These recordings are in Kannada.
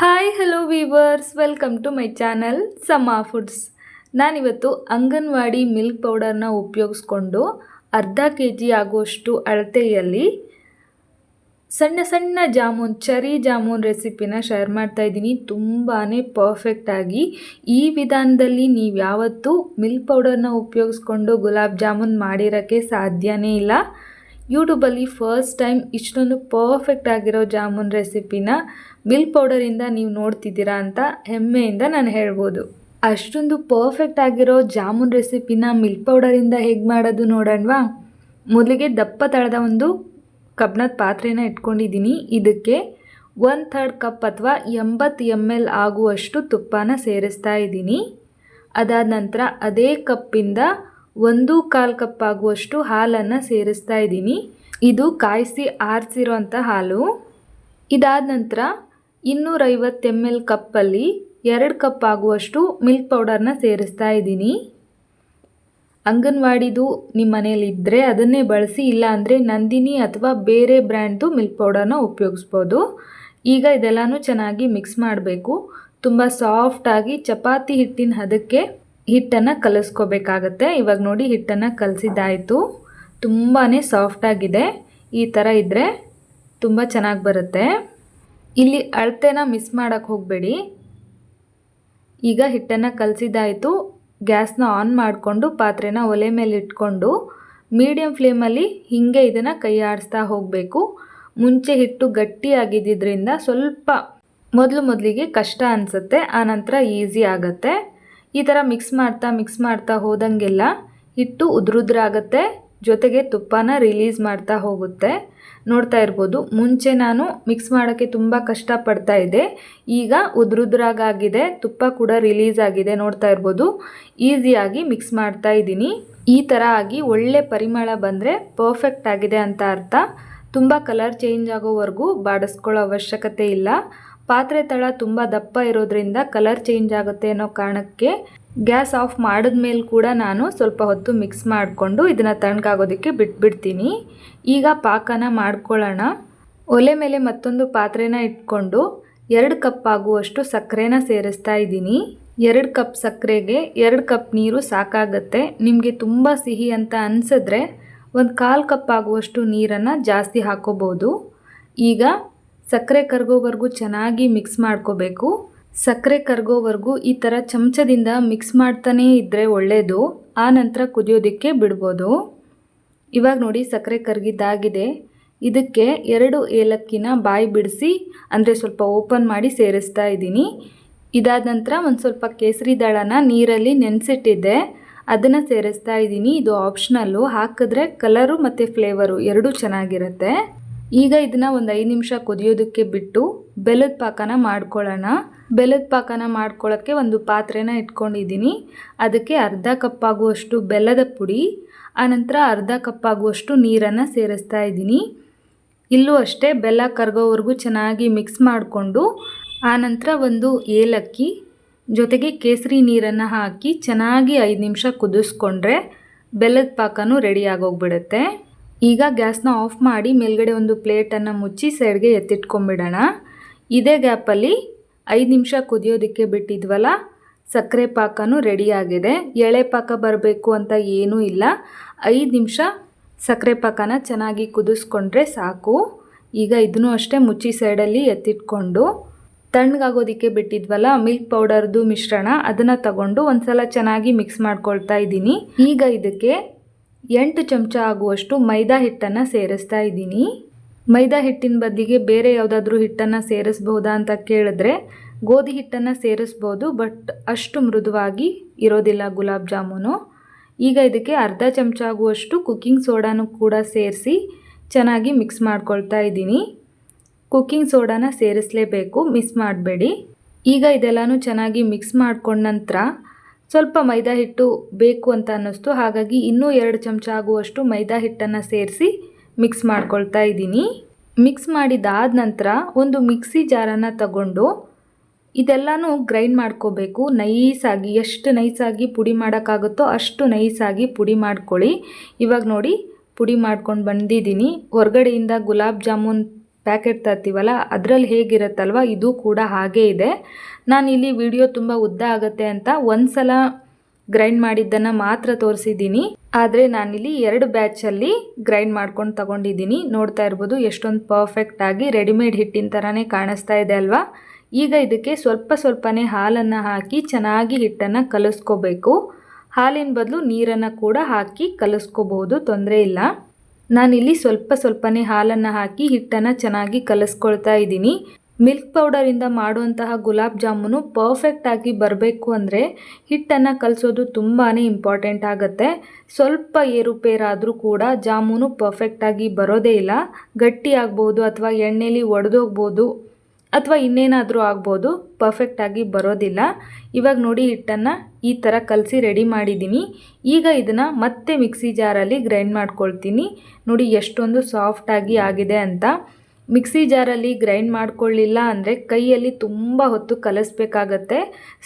Hi hello viewers welcome to my channel Sama foods ನಾನಿವತ್ತು ಅಂಗನವಾಡಿ ಮಿಲ್ಕ್ ಪೌಡರ್ನ ಉಪಯೋಗಿಸ್ಕೊಂಡು ಅರ್ಧ ಕೆ ಜಿ ಆಗುವಷ್ಟು ಅಳತೆಯಲ್ಲಿ ಸಣ್ಣ ಸಣ್ಣ ಜಾಮೂನ್, ಚರಿ ಜಾಮೂನ್ ರೆಸಿಪಿನ ಶೇರ್ ಮಾಡ್ತಾ ಇದ್ದೀನಿ. ತುಂಬಾ ಪರ್ಫೆಕ್ಟಾಗಿ ಈ ವಿಧಾನದಲ್ಲಿ ನೀವು ಯಾವತ್ತೂ ಮಿಲ್ಕ್ ಪೌಡರ್ನ ಉಪಯೋಗಿಸ್ಕೊಂಡು ಗುಲಾಬ್ ಜಾಮೂನ್ ಮಾಡಿರೋಕ್ಕೆ ಸಾಧ್ಯವೇ ಇಲ್ಲ. ಯೂಟ್ಯೂಬಲ್ಲಿ ಫಸ್ಟ್ ಟೈಮ್ ಇಷ್ಟೊಂದು ಪರ್ಫೆಕ್ಟ್ ಆಗಿರೋ ಜಾಮೂನ್ ರೆಸಿಪಿನ ಮಿಲ್ಕ್ ಪೌಡರಿಂದ ನೀವು ನೋಡ್ತಿದ್ದೀರಾ ಅಂತ ಹೆಮ್ಮೆಯಿಂದ ನಾನು ಹೇಳ್ಬೋದು. ಅಷ್ಟೊಂದು ಪರ್ಫೆಕ್ಟ್ ಆಗಿರೋ ಜಾಮೂನ್ ರೆಸಿಪಿನ ಮಿಲ್ಕ್ ಪೌಡರಿಂದ ಹೇಗೆ ಮಾಡೋದು ನೋಡೋಣವಾ? ಮೊದಲಿಗೆ ದಪ್ಪ ತಳದ ಒಂದು ಕಬ್ಣದ ಪಾತ್ರೆನ ಇಟ್ಕೊಂಡಿದ್ದೀನಿ. ಇದಕ್ಕೆ ಒನ್ ಥರ್ಡ್ ಕಪ್ ಅಥವಾ ಎಂಬತ್ತು ಎಂ ಎಲ್ ಆಗುವಷ್ಟು ತುಪ್ಪನ ಸೇರಿಸ್ತಾ ಇದ್ದೀನಿ. ಅದಾದ ನಂತರ ಅದೇ ಕಪ್ಪಿಂದ ಒಂದು ಕಾಲು ಕಪ್ ಆಗುವಷ್ಟು ಹಾಲನ್ನು ಸೇರಿಸ್ತಾ ಇದ್ದೀನಿ. ಇದು ಕಾಯಿಸಿ ಆರಿಸಿರೋಂಥ ಹಾಲು. ಇದಾದ ನಂತರ ಇನ್ನೂರೈವತ್ತು ಎಂ ಎಲ್ ಕಪ್ಪಲ್ಲಿ ಎರಡು ಕಪ್ ಆಗುವಷ್ಟು ಮಿಲ್ಕ್ ಪೌಡರ್ನ ಸೇರಿಸ್ತಾ ಇದ್ದೀನಿ. ಅಂಗನವಾಡಿದು ನಿಮ್ಮ ಮನೇಲಿ ಇದ್ದರೆ ಅದನ್ನೇ ಬಳಸಿ, ಇಲ್ಲ ಅಂದರೆ ನಂದಿನಿ ಅಥವಾ ಬೇರೆ ಬ್ರ್ಯಾಂಡ್ದು ಮಿಲ್ಕ್ ಪೌಡರ್ನ ಉಪಯೋಗಿಸ್ಬೋದು. ಈಗ ಇದೆಲ್ಲನೂ ಚೆನ್ನಾಗಿ ಮಿಕ್ಸ್ ಮಾಡಬೇಕು. ತುಂಬ ಸಾಫ್ಟಾಗಿ ಚಪಾತಿ ಹಿಟ್ಟಿನ ಹದಕ್ಕೆ ಹಿಟ್ಟನ್ನು ಕಲಿಸ್ಕೋಬೇಕಾಗತ್ತೆ. ಇವಾಗ ನೋಡಿ ಹಿಟ್ಟನ್ನು ಕಲಸಿದ್ದಾಯಿತು. ತುಂಬಾ ಸಾಫ್ಟಾಗಿದೆ ಈ ಥರ ಇದ್ದರೆ ತುಂಬ ಚೆನ್ನಾಗಿ ಬರುತ್ತೆ. ಇಲ್ಲಿ ಅಳತೆನ ಮಿಸ್ ಮಾಡೋಕ್ಕೆ ಹೋಗಬೇಡಿ. ಈಗ ಹಿಟ್ಟನ್ನು ಕಲಸಿದ್ದಾಯಿತು. ಗ್ಯಾಸ್ನ ಆನ್ ಮಾಡಿಕೊಂಡು ಪಾತ್ರೆನ ಒಲೆ ಮೇಲೆ ಇಟ್ಕೊಂಡು ಮೀಡಿಯಮ್ ಫ್ಲೇಮಲ್ಲಿ ಹೀಗೆ ಇದನ್ನು ಕೈ ಆಡಿಸ್ತಾ ಹೋಗಬೇಕು. ಮುಂಚೆ ಹಿಟ್ಟು ಗಟ್ಟಿಯಾಗಿದ್ದರಿಂದ ಸ್ವಲ್ಪ ಮೊದಲು ಮೊದಲಿಗೆ ಕಷ್ಟ ಅನಿಸುತ್ತೆ. ಆನಂತರ ಈಸಿ ಆಗುತ್ತೆ. ಈ ಥರ ಮಿಕ್ಸ್ ಮಾಡ್ತಾ ಮಿಕ್ಸ್ ಮಾಡ್ತಾ ಹೋದಂಗೆಲ್ಲ ಹಿಟ್ಟು ಉದುರುದ್ರಾಗತ್ತೆ. ಜೊತೆಗೆ ತುಪ್ಪನ ರಿಲೀಸ್ ಮಾಡ್ತಾ ಹೋಗುತ್ತೆ. ನೋಡ್ತಾ ಇರ್ಬೋದು, ಮುಂಚೆ ನಾನು ಮಿಕ್ಸ್ ಮಾಡೋಕ್ಕೆ ತುಂಬ ಕಷ್ಟಪಡ್ತಾ ಇದ್ದೆ. ಈಗ ಉದುರುದ್ರಾಗಾಗಿದೆ, ತುಪ್ಪ ಕೂಡ ರಿಲೀಸ್ ಆಗಿದೆ. ನೋಡ್ತಾ ಇರ್ಬೋದು ಈಸಿಯಾಗಿ ಮಿಕ್ಸ್ ಮಾಡ್ತಾ ಇದ್ದೀನಿ. ಈ ಥರ ಆಗಿ ಒಳ್ಳೆ ಪರಿಮಳ ಬಂದರೆ ಪರ್ಫೆಕ್ಟ್ ಆಗಿದೆ ಅಂತ ಅರ್ಥ. ತುಂಬ ಕಲರ್ ಚೇಂಜ್ ಆಗೋವರೆಗೂ ಬಾಡಿಸ್ಕೊಳ್ಳೋ ಅವಶ್ಯಕತೆ ಇಲ್ಲ. ಪಾತ್ರೆ ತಳ ತುಂಬ ದಪ್ಪ ಇರೋದ್ರಿಂದ ಕಲರ್ ಚೇಂಜ್ ಆಗುತ್ತೆ ಅನ್ನೋ ಕಾರಣಕ್ಕೆ ಗ್ಯಾಸ್ ಆಫ್ ಮಾಡಿದ್ಮೇಲೆ ಕೂಡ ನಾನು ಸ್ವಲ್ಪ ಹೊತ್ತು ಮಿಕ್ಸ್ ಮಾಡಿಕೊಂಡು ಇದನ್ನು ತಣ್ಣಗಾಗೋದಕ್ಕೆ ಬಿಟ್ಬಿಡ್ತೀನಿ. ಈಗ ಪಾಕನ ಮಾಡ್ಕೊಳ್ಳೋಣ. ಒಲೆ ಮೇಲೆ ಮತ್ತೊಂದು ಪಾತ್ರೆನ ಇಟ್ಕೊಂಡು ಎರಡು ಕಪ್ ಆಗುವಷ್ಟು ಸಕ್ಕರೆನ ಸೇರಿಸ್ತಾ ಇದ್ದೀನಿ. ಎರಡು ಕಪ್ ಸಕ್ಕರೆಗೆ ಎರಡು ಕಪ್ ನೀರು ಸಾಕಾಗತ್ತೆ. ನಿಮಗೆ ತುಂಬ ಸಿಹಿ ಅಂತ ಅನಿಸಿದ್ರೆ ಒಂದು ಕಾಲು ಕಪ್ ಆಗುವಷ್ಟು ನೀರನ್ನು ಜಾಸ್ತಿ ಹಾಕೋಬೋದು. ಈಗ ಸಕ್ಕರೆ ಕರಗೋವರೆಗೂ ಚೆನ್ನಾಗಿ ಮಿಕ್ಸ್ ಮಾಡ್ಕೋಬೇಕು. ಸಕ್ಕರೆ ಕರಗೋವರೆಗೂ ಈ ಥರ ಚಮಚದಿಂದ ಮಿಕ್ಸ್ ಮಾಡ್ತಾನೇ ಇದ್ದರೆ ಒಳ್ಳೆಯದು ಆ ನಂತರ ಕುದಿಯೋದಕ್ಕೆ ಬಿಡ್ಬೋದು. ಇವಾಗ ನೋಡಿ ಸಕ್ಕರೆ ಕರ್ಗಿದ್ದಾಗಿದೆ. ಇದಕ್ಕೆ ಎರಡು ಏಲಕ್ಕಿನ ಬಾಯಿ ಬಿಡಿಸಿ, ಅಂದರೆ ಸ್ವಲ್ಪ ಓಪನ್ ಮಾಡಿ ಸೇರಿಸ್ತಾ ಇದ್ದೀನಿ. ಇದಾದ ನಂತರ ಒಂದು ಸ್ವಲ್ಪ ಕೇಸರಿ ದಳನ ನೀರಲ್ಲಿ ನೆನೆಸಿಟ್ಟಿದ್ದೆ. ಅದನ್ನು ಸೇರಿಸ್ತಾ ಇದ್ದೀನಿ. ಇದು ಆಪ್ಷನಲ್ಲು ಹಾಕಿದ್ರೆ ಕಲರು ಮತ್ತು ಫ್ಲೇವರು ಎರಡೂ ಚೆನ್ನಾಗಿರುತ್ತೆ. ಈಗ ಇದನ್ನ ಒಂದು ಐದು ನಿಮಿಷ ಕುದಿಯೋದಕ್ಕೆ ಬಿಟ್ಟು ಬೆಲ್ಲದ ಪಾಕನ ಮಾಡ್ಕೊಳ್ಳೋಣ. ಬೆಲ್ಲದ ಪಾಕನ ಮಾಡ್ಕೊಳ್ಳೋಕ್ಕೆ ಒಂದು ಪಾತ್ರೆನ ಇಟ್ಕೊಂಡಿದ್ದೀನಿ. ಅದಕ್ಕೆ ಅರ್ಧ ಕಪ್ಪಾಗುವಷ್ಟು ಬೆಲ್ಲದ ಪುಡಿ, ಆನಂತರ ಅರ್ಧ ಕಪ್ಪಾಗುವಷ್ಟು ನೀರನ್ನು ಸೇರಿಸ್ತಾ ಇದ್ದೀನಿ. ಇಲ್ಲೂ ಅಷ್ಟೇ ಬೆಲ್ಲ ಕರಗೋವರೆಗೂ ಚೆನ್ನಾಗಿ ಮಿಕ್ಸ್ ಮಾಡಿಕೊಂಡು, ಆನಂತರ ಒಂದು ಏಲಕ್ಕಿ, ಜೊತೆಗೆ ಕೇಸರಿ ನೀರನ್ನು ಹಾಕಿ ಚೆನ್ನಾಗಿ ಐದು ನಿಮಿಷ ಕುದಿಸ್ಕೊಂಡ್ರೆ ಬೆಲ್ಲದ ಪಾಕನೂ ರೆಡಿ ಆಗೋಗ್ಬಿಡುತ್ತೆ. ಈಗ ಗ್ಯಾಸ್ನ ಆಫ್ ಮಾಡಿ ಮೇಲ್ಗಡೆ ಒಂದು ಪ್ಲೇಟನ್ನು ಮುಚ್ಚಿ ಸೈಡ್ಗೆ ಎತ್ತಿಟ್ಕೊಂಬಿಡೋಣ. ಇದೇ ಗ್ಯಾಪಲ್ಲಿ ಐದು ನಿಮಿಷ ಕುದಿಯೋದಕ್ಕೆ ಬಿಟ್ಟಿದ್ವಲ್ಲ, ಸಕ್ಕರೆ ಪಾಕನೂ ರೆಡಿಯಾಗಿದೆ ಎಳೆ ಪಾಕ ಬರಬೇಕು ಅಂತ ಏನೂ ಇಲ್ಲ. ಐದು ನಿಮಿಷ ಸಕ್ಕರೆ ಪಾಕನ ಚೆನ್ನಾಗಿ ಕುದಿಸ್ಕೊಂಡ್ರೆ ಸಾಕು. ಈಗ ಇದನ್ನು ಅಷ್ಟೇ ಮುಚ್ಚಿ ಸೈಡಲ್ಲಿ ಎತ್ತಿಟ್ಕೊಂಡು, ತಣ್ಣಗಾಗೋದಕ್ಕೆ ಬಿಟ್ಟಿದ್ವಲ್ಲ, ಮಿಲ್ಕ್ ಪೌಡರ್ದು ಮಿಶ್ರಣ ಅದನ್ನು ತಗೊಂಡು ಒಂದು ಸಲ ಚೆನ್ನಾಗಿ ಮಿಕ್ಸ್ ಮಾಡ್ಕೊಳ್ತಾ ಇದ್ದೀನಿ. ಈಗ ಇದಕ್ಕೆ ಎಂಟು ಚಮಚ ಆಗುವಷ್ಟು ಮೈದಾ ಹಿಟ್ಟನ್ನು ಸೇರಿಸ್ತಾ ಇದ್ದೀನಿ. ಮೈದಾ ಹಿಟ್ಟಿನ ಬದಲಿಗೆ ಬೇರೆ ಯಾವುದಾದ್ರೂ ಹಿಟ್ಟನ್ನು ಸೇರಿಸ್ಬೋದಾ ಅಂತ ಕೇಳಿದ್ರೆ ಗೋಧಿ ಹಿಟ್ಟನ್ನು ಸೇರಿಸ್ಬೋದು, ಬಟ್ ಅಷ್ಟು ಮೃದುವಾಗಿ ಇರೋದಿಲ್ಲ ಗುಲಾಬ್ ಜಾಮೂನು. ಈಗ ಇದಕ್ಕೆ ಅರ್ಧ ಚಮಚ ಆಗುವಷ್ಟು ಕುಕ್ಕಿಂಗ್ ಸೋಡಾನು ಕೂಡ ಸೇರಿಸಿ ಚೆನ್ನಾಗಿ ಮಿಕ್ಸ್ ಮಾಡ್ಕೊಳ್ತಾ ಇದ್ದೀನಿ. ಕುಕ್ಕಿಂಗ್ ಸೋಡಾನ ಸೇರಿಸಲೇಬೇಕು, ಮಿಸ್ ಮಾಡಬೇಡಿ. ಈಗ ಇದೆಲ್ಲನೂ ಚೆನ್ನಾಗಿ ಮಿಕ್ಸ್ ಮಾಡ್ಕೊಂಡ ನಂತರ ಸ್ವಲ್ಪ ಮೈದಾ ಹಿಟ್ಟು ಬೇಕು ಅಂತ ಅನ್ನಿಸ್ತು. ಹಾಗಾಗಿ ಇನ್ನೂ ಎರಡು ಚಮಚ ಆಗುವಷ್ಟು ಮೈದಾ ಹಿಟ್ಟನ್ನು ಸೇರಿಸಿ ಮಿಕ್ಸ್ ಮಾಡ್ಕೊಳ್ತಾ ಇದ್ದೀನಿ. ಮಿಕ್ಸ್ ಮಾಡಿದಾದ ನಂತರ ಒಂದು ಮಿಕ್ಸಿ ಜಾರನ್ನು ತಗೊಂಡು ಇದೆಲ್ಲನೂ ಗ್ರೈಂಡ್ ಮಾಡ್ಕೋಬೇಕು. ನೈಸಾಗಿ, ಎಷ್ಟು ನೈಸಾಗಿ ಪುಡಿ ಮಾಡೋಕ್ಕಾಗುತ್ತೋ ಅಷ್ಟು ನೈಸಾಗಿ ಪುಡಿ ಮಾಡ್ಕೊಳ್ಳಿ. ಇವಾಗ ನೋಡಿ ಪುಡಿ ಮಾಡ್ಕೊಂಡು ಬಂದಿದ್ದೀನಿ. ಹೊರಗಡೆಯಿಂದ ಗುಲಾಬ್ ಜಾಮೂನ್ ಪ್ಯಾಕೆಟ್ ತರ್ತೀವಲ್ಲ, ಅದರಲ್ಲಿ ಹೇಗಿರುತ್ತಲ್ವ? ಇದು ಕೂಡ ಹಾಗೇ ಇದೆ. ನಾನಿಲ್ಲಿ ವಿಡಿಯೋ ತುಂಬ ಉದ್ದ ಆಗುತ್ತೆ ಅಂತ ಒಂದು ಸಲ ಗ್ರೈಂಡ್ ಮಾಡಿದ್ದನ್ನು ಮಾತ್ರ ತೋರಿಸಿದ್ದೀನಿ. ಆದರೆ ನಾನಿಲ್ಲಿ ಎರಡು ಬ್ಯಾಚಲ್ಲಿ ಗ್ರೈಂಡ್ ಮಾಡ್ಕೊಂಡು ತಗೊಂಡಿದ್ದೀನಿ. ನೋಡ್ತಾ ಇರ್ಬೋದು ಎಷ್ಟೊಂದು ಪರ್ಫೆಕ್ಟ್ ಆಗಿ ರೆಡಿಮೇಡ್ ಹಿಟ್ಟಿನ ಥರನೇ ಕಾಣಿಸ್ತಾ ಇದೆ ಅಲ್ವಾ? ಈಗ ಇದಕ್ಕೆ ಸ್ವಲ್ಪ ಸ್ವಲ್ಪನೇ ಹಾಲನ್ನು ಹಾಕಿ ಚೆನ್ನಾಗಿ ಹಿಟ್ಟನ್ನು ಕಲಿಸ್ಕೋಬೇಕು. ಹಾಲಿನ ಬದಲು ನೀರನ್ನು ಕೂಡ ಹಾಕಿ ಕಲಿಸ್ಕೋಬಹುದು, ತೊಂದರೆ ಇಲ್ಲ. ನಾನಿಲ್ಲಿ ಸ್ವಲ್ಪ ಸ್ವಲ್ಪನೇ ಹಾಲನ್ನು ಹಾಕಿ ಹಿಟ್ಟನ್ನು ಚೆನ್ನಾಗಿ ಕಲಿಸ್ಕೊಳ್ತಾ ಇದ್ದೀನಿ. ಮಿಲ್ಕ್ ಪೌಡರಿಂದ ಮಾಡುವಂತಹ ಗುಲಾಬ್ ಜಾಮೂನು ಪರ್ಫೆಕ್ಟಾಗಿ ಬರಬೇಕು ಅಂದರೆ ಹಿಟ್ಟನ್ನು ಕಲಿಸೋದು ತುಂಬಾ ಇಂಪಾರ್ಟೆಂಟ್ ಆಗುತ್ತೆ. ಸ್ವಲ್ಪ ಏರುಪೇರಾದರೂ ಕೂಡ ಜಾಮೂನು ಪರ್ಫೆಕ್ಟಾಗಿ ಬರೋದೇ ಇಲ್ಲ. ಗಟ್ಟಿ ಆಗ್ಬೋದು ಅಥವಾ ಎಣ್ಣೆಲಿ ಒಡೆದೋಗ್ಬೋದು. ಅಥವಾ ಇನ್ನೇನಾದರೂ ಆಗ್ಬೋದು ಪರ್ಫೆಕ್ಟಾಗಿ ಬರೋದಿಲ್ಲ. ಇವಾಗ ನೋಡಿ ಹಿಟ್ಟನ್ನು ಈ ಥರ ಕಲಸಿ ರೆಡಿ ಮಾಡಿದ್ದೀನಿ ಈಗ ಇದನ್ನು ಮತ್ತೆ ಮಿಕ್ಸಿ ಜಾರಲ್ಲಿ ಗ್ರೈಂಡ್ ಮಾಡ್ಕೊಳ್ತೀನಿ. ನೋಡಿ ಎಷ್ಟೊಂದು ಸಾಫ್ಟಾಗಿ ಆಗಿದೆ ಅಂತ. ಮಿಕ್ಸಿ ಜಾರಲ್ಲಿ ಗ್ರೈಂಡ್ ಮಾಡ್ಕೊಳ್ಳಿಲ್ಲ ಅಂದರೆ ಕೈಯಲ್ಲಿ ತುಂಬ ಹೊತ್ತು ಕಲಿಸ್ಬೇಕಾಗತ್ತೆ.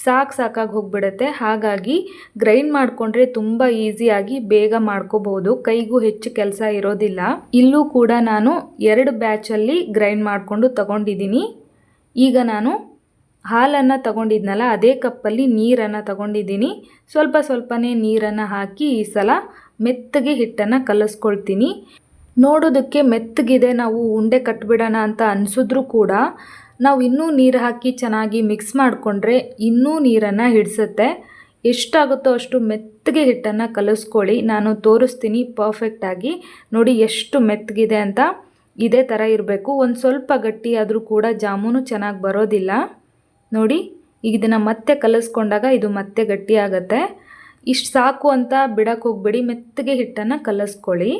ಸಾಕು ಸಾಕಾಗಿ ಹೋಗ್ಬಿಡುತ್ತೆ. ಹಾಗಾಗಿ ಗ್ರೈಂಡ್ ಮಾಡಿಕೊಂಡ್ರೆ ತುಂಬ ಈಸಿಯಾಗಿ ಬೇಗ ಮಾಡ್ಕೋಬಹುದು ಕೈಗೂ ಹೆಚ್ಚು ಕೆಲಸ ಇರೋದಿಲ್ಲ. ಇಲ್ಲೂ ಕೂಡ ನಾನು ಎರಡು ಬ್ಯಾಚಲ್ಲಿ ಗ್ರೈಂಡ್ ಮಾಡಿಕೊಂಡು ತಗೊಂಡಿದ್ದೀನಿ ಈಗ ನಾನು ಹಾಲನ್ನು ತಗೊಂಡಿದ್ನಲ್ಲ, ಅದೇ ಕಪ್ಪಲ್ಲಿ ನೀರನ್ನು ತಗೊಂಡಿದ್ದೀನಿ. ಸ್ವಲ್ಪ ಸ್ವಲ್ಪನೇ ನೀರನ್ನು ಹಾಕಿ ಈ ಸಲ ಮೆತ್ತಗೆ ಹಿಟ್ಟನ್ನು ಕಲಿಸ್ಕೊಳ್ತೀನಿ. ನೋಡೋದಕ್ಕೆ ಮೆತ್ತಗಿದೆ, ನಾವು ಉಂಡೆ ಕಟ್ಬಿಡೋಣ ಅಂತ ಅನಿಸಿದ್ರೂ ಕೂಡ ನಾವು ಇನ್ನೂ ನೀರು ಹಾಕಿ ಚೆನ್ನಾಗಿ ಮಿಕ್ಸ್ ಮಾಡಿಕೊಂಡ್ರೆ ಇನ್ನೂ ನೀರನ್ನು ಹಿಡಿಸುತ್ತೆ. ಎಷ್ಟಾಗುತ್ತೋ ಅಷ್ಟು ಮೆತ್ತಗೆ ಹಿಟ್ಟನ್ನು ಕಲಸ್ಕೊಳ್ಳಿ. ನಾನು ತೋರಿಸ್ತೀನಿ ಪರ್ಫೆಕ್ಟಾಗಿ ನೋಡಿ ಎಷ್ಟು ಮೆತ್ತಗಿದೆ ಅಂತ. ಇದೇ ಥರ ಇರಬೇಕು. ಒಂದು ಸ್ವಲ್ಪ ಗಟ್ಟಿಯಾದರೂ ಕೂಡ ಜಾಮೂನು ಚೆನ್ನಾಗಿ ಬರೋದಿಲ್ಲ. ನೋಡಿ, ಈಗ ಇದನ್ನು ಮತ್ತೆ ಕಲಸ್ಕೊಂಡಾಗ ಇದು ಮತ್ತೆ ಗಟ್ಟಿ ಆಗುತ್ತೆ. ಇಷ್ಟು ಸಾಕು ಅಂತ ಬಿಡಕ್ಕೆ ಹೋಗ್ಬೇಡಿ. ಮೆತ್ತಗೆ ಹಿಟ್ಟನ್ನು ಕಲಿಸ್ಕೊಳ್ಳಿ.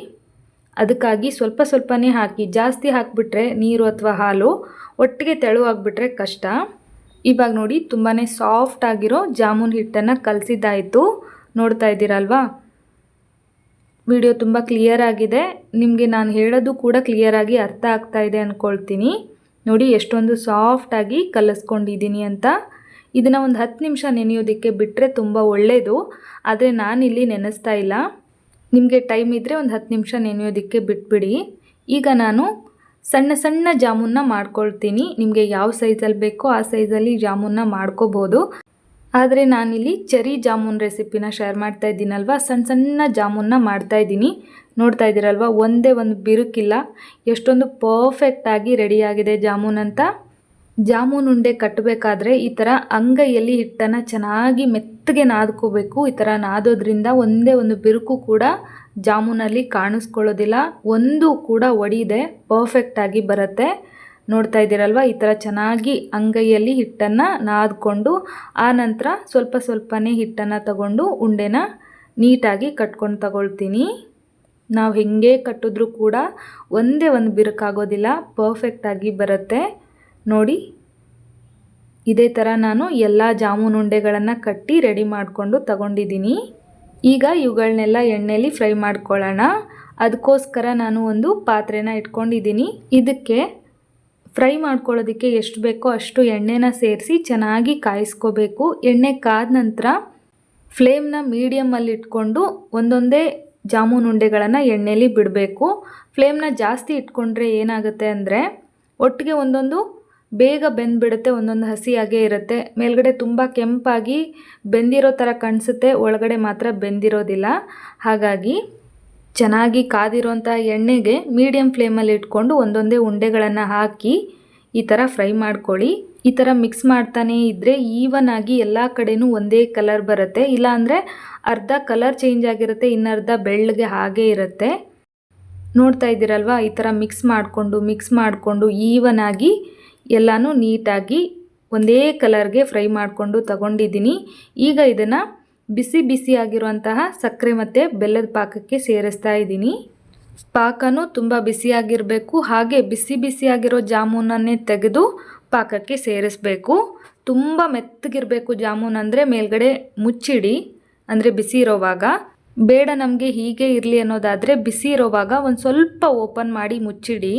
ಅದಕ್ಕಾಗಿ ಸ್ವಲ್ಪ ಸ್ವಲ್ಪನೇ ಹಾಕಿ, ಜಾಸ್ತಿ ಹಾಕಿಬಿಟ್ರೆ ನೀರು ಅಥವಾ ಹಾಲು ಒಟ್ಟಿಗೆ ತೆಳುವಾಗಿಬಿಟ್ರೆ ಕಷ್ಟ. ಇವಾಗ ನೋಡಿ ತುಂಬಾ ಸಾಫ್ಟ್ ಆಗಿರೋ ಜಾಮೂನ್ ಹಿಟ್ಟನ್ನು ಕಲಸಿದ್ದಾಯಿತು. ನೋಡ್ತಾ ಇದ್ದೀರಲ್ವಾ? ವಿಡಿಯೋ ತುಂಬ ಕ್ಲಿಯರ್ ಆಗಿದೆ. ನಿಮಗೆ ನಾನು ಹೇಳೋದು ಕೂಡ ಕ್ಲಿಯರಾಗಿ ಅರ್ಥ ಆಗ್ತಾ ಇದೆ ಅಂದ್ಕೊಳ್ತೀನಿ ನೋಡಿ, ಎಷ್ಟೊಂದು ಸಾಫ್ಟಾಗಿ ಕಲಿಸ್ಕೊಂಡಿದ್ದೀನಿ ಅಂತ. ಇದನ್ನು ಒಂದು ಹತ್ತು ನಿಮಿಷ ನೆನೆಯೋದಕ್ಕೆ ಬಿಟ್ಟರೆ ತುಂಬ ಒಳ್ಳೆಯದು ಆದರೆ ನಾನಿಲ್ಲಿ ನೆನೆಸ್ತಾ ಇಲ್ಲ. ನಿಮಗೆ ಟೈಮ್ ಇದ್ದರೆ ಒಂದು ಹತ್ತು ನಿಮಿಷ ನೆನೆಯೋದಕ್ಕೆ ಬಿಟ್ಬಿಡಿ. ಈಗ ನಾನು ಸಣ್ಣ ಸಣ್ಣ ಜಾಮೂನ್ನ ಮಾಡ್ಕೊಳ್ತೀನಿ. ನಿಮಗೆ ಯಾವ ಸೈಜಲ್ಲಿ ಬೇಕೋ ಆ ಸೈಜಲ್ಲಿ ಜಾಮೂನ್ನ ಮಾಡ್ಕೋಬೋದು. ಆದರೆ ನಾನಿಲ್ಲಿ ಚೆರಿ ಜಾಮೂನ್ ರೆಸಿಪಿನ ಶೇರ್ ಮಾಡ್ತಾ ಇದ್ದೀನಲ್ವ? ಸಣ್ಣ ಸಣ್ಣ ಜಾಮೂನ್ನ ಮಾಡ್ತಾ ಇದ್ದೀನಿ. ನೋಡ್ತಾ ಇದ್ದೀರಲ್ವ? ಒಂದೇ ಒಂದು ಬಿರುಕಿಲ್ಲ. ಎಷ್ಟೊಂದು ಪರ್ಫೆಕ್ಟಾಗಿ ರೆಡಿಯಾಗಿದೆ ಜಾಮೂನ್ ಅಂತ. ಜಾಮೂನ್ ಉಂಡೆ ಕಟ್ಟಬೇಕಾದ್ರೆ ಈ ಥರ ಅಂಗೈಯಲ್ಲಿ ಹಿಟ್ಟನ್ನು ಚೆನ್ನಾಗಿ ಮೆತ್ತಗೆ ನಾದ್ಕೋಬೇಕು. ಈ ಥರ ನಾದೋದ್ರಿಂದ ಒಂದೇ ಒಂದು ಬಿರುಕು ಕೂಡ ಜಾಮೂನಲ್ಲಿ ಕಾಣಿಸ್ಕೊಳ್ಳೋದಿಲ್ಲ. ಒಂದು ಕೂಡ ಒಡಿದೆ. ಪರ್ಫೆಕ್ಟಾಗಿ ಬರುತ್ತೆ. ನೋಡ್ತಾ ಇದ್ದೀರಲ್ವ? ಈ ಥರ ಚೆನ್ನಾಗಿ ಅಂಗೈಯಲ್ಲಿ ಹಿಟ್ಟನ್ನು ನಾದ್ಕೊಂಡು, ಆ ನಂತರ ಸ್ವಲ್ಪ ಸ್ವಲ್ಪನೇ ಹಿಟ್ಟನ್ನು ತಗೊಂಡು ಉಂಡೆನ ನೀಟಾಗಿ ಕಟ್ಕೊಂಡು ತಗೊಳ್ತೀನಿ. ನಾವು ಹೆಂಗೆ ಕಟ್ಟಿದ್ರೂ ಕೂಡ ಒಂದೇ ಒಂದು ಬಿರುಕಾಗೋದಿಲ್ಲ ಪರ್ಫೆಕ್ಟಾಗಿ ಬರುತ್ತೆ. ನೋಡಿ, ಇದೇ ಥರ ನಾನು ಎಲ್ಲ ಜಾಮೂನು ಉಂಡೆಗಳನ್ನು ಕಟ್ಟಿ ರೆಡಿ ಮಾಡಿಕೊಂಡು ತಗೊಂಡಿದ್ದೀನಿ. ಈಗ ಇವುಗಳನ್ನೆಲ್ಲ ಎಣ್ಣೆಯಲ್ಲಿ ಫ್ರೈ ಮಾಡ್ಕೊಳ್ಳೋಣ. ಅದಕ್ಕೋಸ್ಕರ ನಾನು ಒಂದು ಪಾತ್ರೆನ ಇಟ್ಕೊಂಡಿದ್ದೀನಿ. ಇದಕ್ಕೆ ಫ್ರೈ ಮಾಡ್ಕೊಳ್ಳೋದಕ್ಕೆ ಎಷ್ಟು ಬೇಕೋ ಅಷ್ಟು ಎಣ್ಣೆನ ಸೇರಿಸಿ ಚೆನ್ನಾಗಿ ಕಾಯಿಸ್ಕೋಬೇಕು. ಎಣ್ಣೆ ಕಾದ ನಂತರ ಫ್ಲೇಮ್ನ ಮೀಡಿಯಮಲ್ಲಿ ಇಟ್ಕೊಂಡು ಒಂದೊಂದೇ ಜಾಮೂನ್ ಉಂಡೆಗಳನ್ನು ಎಣ್ಣೆಯಲ್ಲಿ ಬಿಡಬೇಕು. ಫ್ಲೇಮ್ನ ಜಾಸ್ತಿ ಇಟ್ಕೊಂಡ್ರೆ ಏನಾಗುತ್ತೆ ಅಂದರೆ ಒಟ್ಟಿಗೆ ಒಂದೊಂದು ಬೇಗ ಬೆಂದ್ಬಿಡುತ್ತೆ, ಒಂದೊಂದು ಹಸಿಯಾಗೇ ಇರುತ್ತೆ. ಮೇಲ್ಗಡೆ ತುಂಬ ಕೆಂಪಾಗಿ ಬೆಂದಿರೋ ಥರ ಕಾಣಿಸುತ್ತೆ, ಒಳಗಡೆ ಮಾತ್ರ ಬೆಂದಿರೋದಿಲ್ಲ. ಹಾಗಾಗಿ ಚೆನ್ನಾಗಿ ಕಾದಿರೋಂಥ ಎಣ್ಣೆಗೆ ಮೀಡಿಯಂ ಫ್ಲೇಮಲ್ಲಿ ಇಟ್ಕೊಂಡು ಒಂದೊಂದೇ ಉಂಡೆಗಳನ್ನು ಹಾಕಿ ಈ ಥರ ಫ್ರೈ ಮಾಡ್ಕೊಳ್ಳಿ. ಈ ಥರ ಮಿಕ್ಸ್ ಮಾಡ್ತಾನೇ ಇದ್ದರೆ ಈವನ್ ಆಗಿ ಎಲ್ಲ ಕಡೆನೂ ಒಂದೇ ಕಲರ್ ಬರುತ್ತೆ. ಇಲ್ಲಾಂದರೆ ಅರ್ಧ ಕಲರ್ ಚೇಂಜ್ ಆಗಿರುತ್ತೆ ಇನ್ನರ್ಧ ಬೆಳ್ಳಗೆ ಹಾಗೇ ಇರುತ್ತೆ. ನೋಡ್ತಾ ಇದ್ದೀರಲ್ವಾ? ಈ ಥರ ಮಿಕ್ಸ್ ಮಾಡಿಕೊಂಡು ಮಿಕ್ಸ್ ಮಾಡಿಕೊಂಡು ಈವನ್ ಆಗಿ ಎಲ್ಲನೂ ನೀಟಾಗಿ ಒಂದೇ ಕಲರ್ಗೆ ಫ್ರೈ ಮಾಡಿಕೊಂಡು ತಗೊಂಡಿದ್ದೀನಿ. ಈಗ ಇದನ್ನು ಬಿಸಿ ಬಿಸಿಯಾಗಿರುವಂತಹ ಸಕ್ಕರೆ ಮತ್ತು ಬೆಲ್ಲದ ಪಾಕಕ್ಕೆ ಸೇರಿಸ್ತಾ ಇದ್ದೀನಿ. ಪಾಕನೂ ತುಂಬ ಬಿಸಿಯಾಗಿರಬೇಕು, ಹಾಗೆ ಬಿಸಿ ಬಿಸಿಯಾಗಿರೋ ಜಾಮೂನನ್ನೇ ತೆಗೆದು ಪಾಕಕ್ಕೆ ಸೇರಿಸಬೇಕು. ತುಂಬ ಮೆತ್ತಗಿರಬೇಕು ಜಾಮೂನ್ ಅಂದರೆ ಮೇಲ್ಗಡೆ ಮುಚ್ಚಿಡಿ, ಅಂದರೆ ಬಿಸಿ ಇರೋವಾಗ. ಬೇಡ ನಮಗೆ ಹೀಗೆ ಇರಲಿ ಅನ್ನೋದಾದರೆ ಬಿಸಿ ಇರೋವಾಗ ಒಂದು ಸ್ವಲ್ಪ ಓಪನ್ ಮಾಡಿ ಮುಚ್ಚಿಡಿ.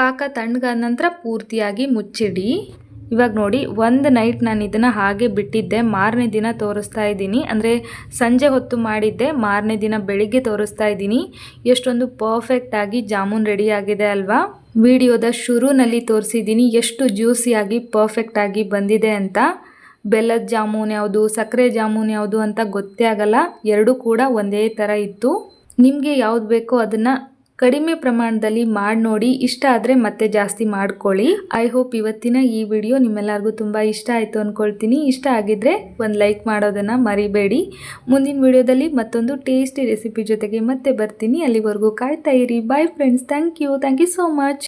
ಪಾಕ ತಣ್ಣಗಾದ ನಂತರ ಪೂರ್ತಿಯಾಗಿ ಮುಚ್ಚಿಡಿ. ಇವಾಗ ನೋಡಿ, ಒಂದು ನೈಟ್ ನಾನು ಇದನ್ನು ಹಾಗೆ ಬಿಟ್ಟಿದ್ದೆ, ಮಾರನೇ ದಿನ ತೋರಿಸ್ತಾ ಇದ್ದೀನಿ. ಅಂದರೆ ಸಂಜೆ ಹೊತ್ತು ಮಾಡಿದ್ದೆ, ಮಾರನೇ ದಿನ ಬೆಳಿಗ್ಗೆ ತೋರಿಸ್ತಾ ಇದ್ದೀನಿ. ಎಷ್ಟೊಂದು ಪರ್ಫೆಕ್ಟಾಗಿ ಜಾಮೂನ್ ರೆಡಿ ಆಗಿದೆ ಅಲ್ವಾ? ವಿಡಿಯೋದ ಶುರುನಲ್ಲಿ ತೋರಿಸಿದ್ದೀನಿ, ಎಷ್ಟು ಜ್ಯೂಸಿಯಾಗಿ ಪರ್ಫೆಕ್ಟಾಗಿ ಬಂದಿದೆ ಅಂತ. ಬೆಲ್ಲದ ಜಾಮೂನ್ ಯಾವುದು, ಸಕ್ಕರೆ ಜಾಮೂನ್ ಯಾವುದು ಅಂತ ಗೊತ್ತೇ ಆಗಲ್ಲ, ಎರಡೂ ಕೂಡ ಒಂದೇ ಥರ ಇತ್ತು. ನಿಮಗೆ ಯಾವ್ದು ಬೇಕೋ ಅದನ್ನು ಕಡಿಮೆ ಪ್ರಮಾಣದಲ್ಲಿ ಮಾಡಿ ನೋಡಿ, ಇಷ್ಟ ಆದರೆ ಮತ್ತೆ ಜಾಸ್ತಿ ಮಾಡ್ಕೊಳ್ಳಿ. ಐ ಹೋಪ್ ಇವತ್ತಿನ ಈ ವಿಡಿಯೋ ನಿಮ್ಮೆಲ್ಲರಿಗೂ ತುಂಬ ಇಷ್ಟ ಆಯಿತು ಅಂದ್ಕೊಳ್ತೀನಿ ಇಷ್ಟ ಆಗಿದ್ರೆ ಒಂದು ಲೈಕ್ ಮಾಡೋದನ್ನು ಮರಿಬೇಡಿ. ಮುಂದಿನ ವಿಡಿಯೋದಲ್ಲಿ ಮತ್ತೊಂದು ಟೇಸ್ಟಿ ರೆಸಿಪಿ ಜೊತೆಗೆ ಮತ್ತೆ ಬರ್ತೀನಿ. ಅಲ್ಲಿವರೆಗೂ ಕಾಯ್ತಾ ಇರಿ. Bye friends thank you thank you so much